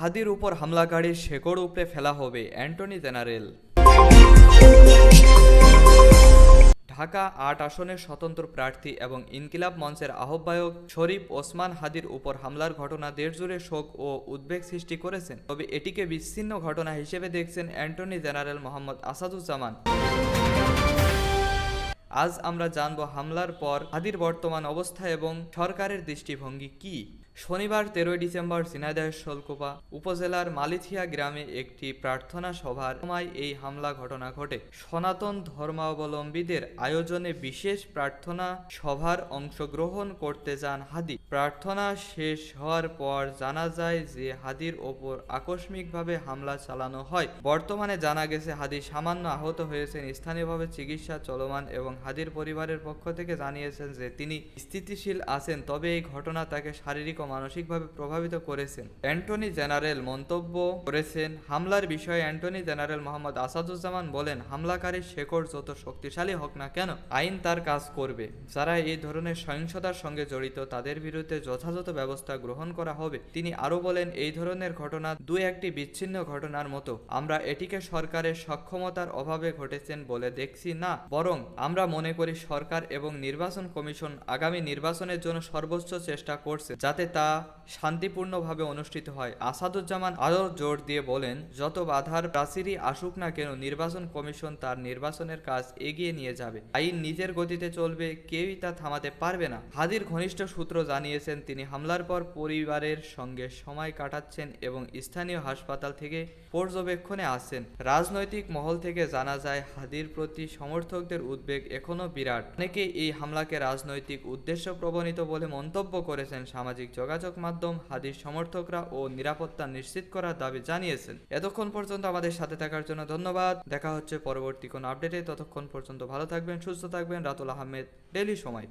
হাদির উপর হামলাকারীর শেকড় উপড়ে ফেলা হবে অ্যান্টনি জেনারেল। ঢাকা আট আসনের স্বতন্ত্র প্রার্থী এবং ইনকিলাব মঞ্চের আহ্বায়ক শরীফ ওসমান হাদির উপর হামলার ঘটনা দেশজুড়ে শোক ও উদ্বেগ সৃষ্টি করেছেন। তবে এটিকে বিচ্ছিন্ন ঘটনা হিসেবে দেখছেন অ্যান্টনি জেনারেল মোহাম্মদ আসাদুজ্জামান। আজ আমরা জানব হামলার পর হাদির বর্তমান অবস্থা এবং সরকারের দৃষ্টিভঙ্গি কি। শনিবার তেরোই ডিসেম্বর ঝিনাইদহ শোলকোপা উপজেলার মালিথিয়া গ্রামে একটি প্রার্থনা সভার সময় এই হামলা ঘটনা ঘটে। সনাতন ধর্মাবলম্বীদের আয়োজনে বিশেষ প্রার্থনা সভার অংশগ্রহণ করতে যান হাদি। প্রার্থনা শেষ হওয়ার পর জানা যায় যে হাদির ওপর আকস্মিকভাবে হামলা চালানো হয়। বর্তমানে জানা গেছে, হাদি সামান্য আহত হয়েছেন, স্থানীয়ভাবে চিকিৎসা চলমান এবং হাদির পরিবারের পক্ষ থেকে জানিয়েছেন যে তিনি স্থিতিশীল আছেন, তবে এই ঘটনা তাকে শারীরিক মানসিকভাবে প্রভাবিত করেছেন। অ্যান্টনি জেনারেল মন্তব্য করেছেন, হামলার বিষয়ে অ্যান্টনি জেনারেল মোহাম্মদ আসাদুজ্জামান বলেন হামলাকারীর শেকড় যত শক্তিশালী হোক না কেন, আইন তার কাজ করবে। যারা এই ধরনের সহিংসতার সঙ্গে জড়িত, তাদের বিরুদ্ধে যথাযথ ব্যবস্থা গ্রহণ করা হবে। তিনি আরও বলেন, এই ধরনের ঘটনা দু একটি বিচ্ছিন্ন ঘটনার মতো। আমরা এটিকে সরকারের সক্ষমতার অভাবে ঘটেছেন বলে দেখছি না, বরং আমরা মনে করি সরকার এবং নির্বাচন কমিশন আগামী নির্বাচনের জন্য সর্বোচ্চ চেষ্টা করছে, যাতে তা শান্তিপূর্ণভাবে অনুষ্ঠিত হয়। আসাদুজ্জামান আরও জোর দিয়ে বলেন, যত বাধার প্রাচীরই আসুক না কেন, নির্বাচন কমিশন তার নির্বাচনের কাজ এগিয়ে নিয়ে যাবে। আইন নিজের গতিতে চলবে, কেউই তা থামাতে পারবে না। হাদির ঘনিষ্ঠ সূত্র জানিয়েছেন, তিনি হামলার পর পরিবারের সঙ্গে সময় কাটাচ্ছেন এবং স্থানীয় হাসপাতাল থেকে পর্যবেক্ষণে আছেন রাজনৈতিক মহল থেকে জানা যায়, হাদির প্রতি সমর্থকদের উদ্বেগ এখনও বিরাট। অনেকে এই হামলাকে রাজনৈতিক উদ্দেশ্য প্রবণিত বলে মন্তব্য করেছেন সামাজিক যোগাযোগ মাধ্যম, হাদির সমর্থকরা ও নিরাপত্তা নিশ্চিত করার দাবি জানিয়েছেন। এতক্ষণ পর্যন্ত আমাদের সাথে থাকার জন্য ধন্যবাদ। দেখা হচ্ছে পরবর্তী কোনো আপডেটে। ততক্ষণ পর্যন্ত ভালো থাকবেন, সুস্থ থাকবেন। রাতুল আহমেদ ডেলি সময়।